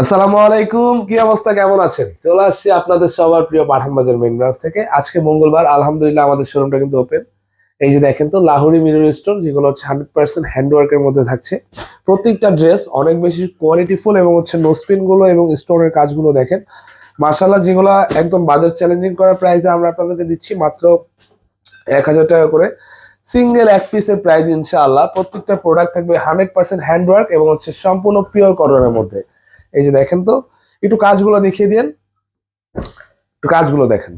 আসসালামু আলাইকুম, কি অবস্থা, কেমন আছেন? চলে আসছি আপনাদের সবার প্রিয় পাঠান বাজার মেন থেকে। আজকে মঙ্গলবার, আলহামদুলিল্লাহ আমাদের শোরুমটা কিন্তু ওপেন এই যে দেখেন তো, লাহোরি মিরর স্টোন যেগুলো হচ্ছে হান্ড্রেড পার্সেন্ট হ্যান্ডওয়ার্কের মধ্যে থাকছে। প্রত্যেকটা ড্রেস অনেক বেশি কোয়ালিটিফুল এবং হচ্ছে নোসপিনগুলো এবং স্টোনের কাজগুলো দেখেন। মার্শাল্লাহ যেগুলো একদম বাজার চ্যালেঞ্জিং করার প্রাইসে আমরা আপনাদেরকে দিচ্ছি, মাত্র এক হাজার টাকা করে। সিঙ্গেল এক পিসের প্রাইস ইনশাআল্লাহ, প্রত্যেকটা প্রোডাক্ট থাকবে হান্ড্রেড পার্সেন্ট হ্যান্ডওয়ার্ক এবং হচ্ছে সম্পূর্ণ পিওর কটনের মধ্যে। এই যে দেখেন তো, একটু কাজগুলো দেখিয়ে দিন একটু কাজগুলো দেখেন।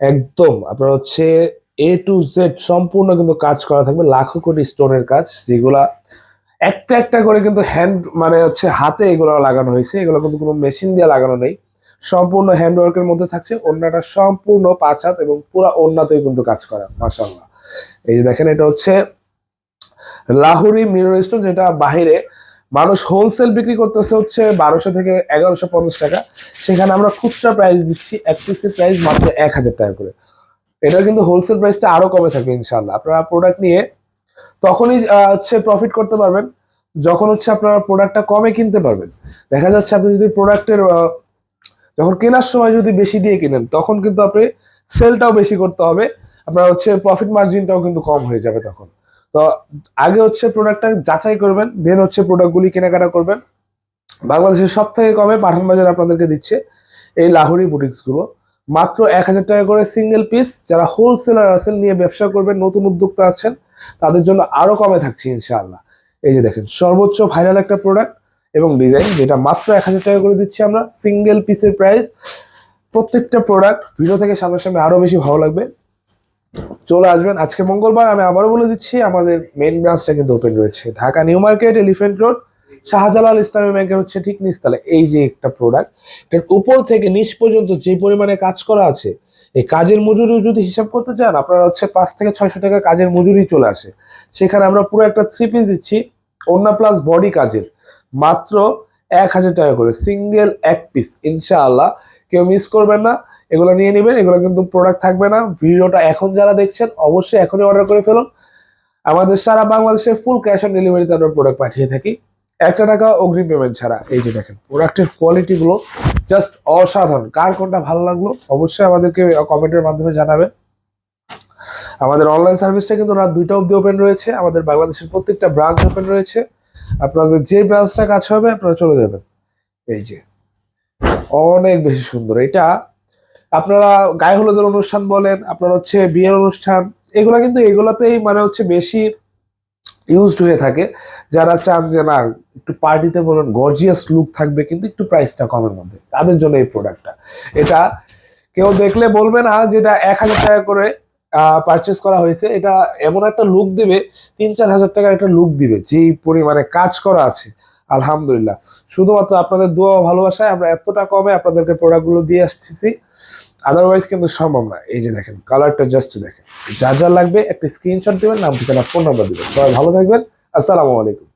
একদম, আপনার হচ্ছে এ টু জেড সম্পূর্ণ কিন্তু কাজ করা থাকবে, লাখো কোটি স্টোনের কাজ, যেগুলা একটা একটা করে কিন্তু হ্যান্ড মানে হচ্ছে হাতে এগুলো লাগানো হয়েছে, এগুলো কিন্তু কোনো মেশিন দিয়ে লাগানো নেই। সম্পূর্ণ হ্যান্ডওয়ার্কের মধ্যে থাকছে অন্যটা সম্পূর্ণ পাঁচ হাত এবং পুরো অন্যতেই কিন্তু কাজ করা মার্শাল্লাহ এই যে দেখেন, এটা হচ্ছে লাহুরি মিরর স্টোন, যেটা বাহিরে মানুষ হোলসেল বিক্রি করতেছে হচ্ছে বারোশো থেকে এগারোশো পঞ্চাশ টাকা। সেখানে আমরা খুচরা প্রাইস দিচ্ছি, এক পিসের প্রাইস মাত্র এক হাজার টাকা করে। এটা কিন্তু হোলসেল প্রাইসটা আরও কমে থাকবে ইনশাল্লাহ আপনারা প্রোডাক্ট নিয়ে তখনই হচ্ছে প্রফিট করতে পারবেন। যখন হচ্ছে আপনারা প্রোডাক্টটা কমে কিনতে পারবেন। দেখা যাচ্ছে আপনি যদি প্রোডাক্টের যখন কেনার সময় যদি বেশি দিয়ে কিনেন, তখন কিন্তু আপনি সেলটাও বেশি করতে হবে। আপনার হচ্ছে প্রফিট মার্জিনটাও কিন্তু কম হয়ে যাবে তখন। তো আগে হচ্ছে প্রোডাক্টটা যাচাই করবেন দেন হচ্ছে প্রোডাক্টগুলি কেনাকাটা করবেন। বাংলাদেশের সব থেকে কমে পাঠান বাজার আপনাদেরকে দিচ্ছে এই লাহোরি বুটিক্সগুলো মাত্র এক হাজার টাকা করে সিঙ্গেল পিস যারা হোলসেলার আছেন, নিয়ে ব্যবসা করবেন, নতুন উদ্যোক্তা আছেন, তাদের জন্য আরও কমে থাকছে ইনশাআল্লাহ। এই যে দেখেন, সর্বোচ্চ ভাইরাল একটা প্রোডাক্ট এবং ডিজাইন যেটা মাত্র এক হাজার টাকা করে দিচ্ছি আমরা সিঙ্গেল পিসের প্রাইস প্রত্যেকটা প্রোডাক্ট ভিডিও থেকে সামনাসামনি আরও বেশি ভালো লাগবে। চলে আসবেন। আজকে মঙ্গলবার আমি আবারও বলে দিচ্ছি, আমাদের মেন ব্রাঞ্চটা কিন্তু ওপেন রয়েছে। Dhaka new market elephant road Shahjalal Islami ব্যাংকের হচ্ছে ঠিক নিচতলা এই যে একটা প্রোডাক্ট এটার উপর থেকে নিচ পর্যন্ত যে পরিমাণে কাজ করা আছে, এই কাজের মজুরি যদি হিসাব করতে চান, আপনারা হচ্ছে পাঁচ থেকে ছয়শো টাকা কাজের মজুরি চলে আসে। সেখানে আমরা পুরো একটা থ্রি পিস দিচ্ছি, অন্য প্লাস বডি কাজের। মাত্র এক হাজার টাকা করে সিঙ্গেল এক পিস ইনশাআল্লাহ। কেউ মিস করবেন না। এগুলো নিয়ে নেবেন, এগুলো কিন্তু প্রোডাক্ট থাকবে না। ভিডিওটা এখন যারা দেখছেন, অবশ্যই এখনই অর্ডার করে ফেলুন। আমাদের সারা বাংলাদেশে ফুল ক্যাশ অন ডেলিভারিতে আমরা প্রোডাক্ট পাঠিয়ে থাকি। একটা টাকা অগ্রিম পেমেন্ট ছাড়া। এই যে দেখেন প্রোডাক্টের কোয়ালিটিগুলো জাস্ট অসাধারণ। কার কোনটা ভালো লাগল, অবশ্যই আমাদেরকে কমেন্টের মাধ্যমে জানাবেন। আমাদের অনলাইন সার্ভিসটা কিন্তু রাত দুইটা অবধি ওপেন রয়েছে। আমাদের বাংলাদেশের প্রত্যেকটা ব্রাঞ্চ ওপেন রয়েছে। আপনাদের যে ব্রাঞ্চটা কাজ হবে, আপনারা চলে যাবেন। এই যে, অনেক বেশি সুন্দর। এটা আপনারা গায়ে হলুদের অনুষ্ঠান বলেন, আপনার হচ্ছে বিয়ের অনুষ্ঠান, এগুলা কিন্তু এগুলাতেই মানে হচ্ছে বেশি ইউজড হয়ে থাকে। যারা চান যে না, একটু পার্টিতে বলেন গর্জিয়াস লুক থাকবে, কিন্তু একটু প্রাইসটা কমের মধ্যে, তাদের জন্য এই প্রোডাক্টটা এটা কেউ দেখলে বলবে না যেটা এক হাজার টাকা করে পারচেস করা হয়েছে। এটা এমন একটা লুক দিবে, তিন চার হাজার টাকার একটা লুক দিবে, যেই পরিমাণে কাজ করা আছে। আলহামদুলিল্লাহ। শুধুমাত্র আপনাদের দোয়া ভালোবাসায় আমরা এতটা কমে আপনাদেরকে প্রোডাক্টগুলো দিয়ে আসতেছি। আদারওয়াইজ কিন্তু সম্ভব না। এই যে দেখেন কালারটা জাস্ট দেখেন। যা যা লাগবে একটা স্ক্রিনশট দিবেন, নাম, ঠিকানা ফোন নাম্বার দিবেন। সবাই ভালো থাকবেন। আসসালামু আলাইকুম।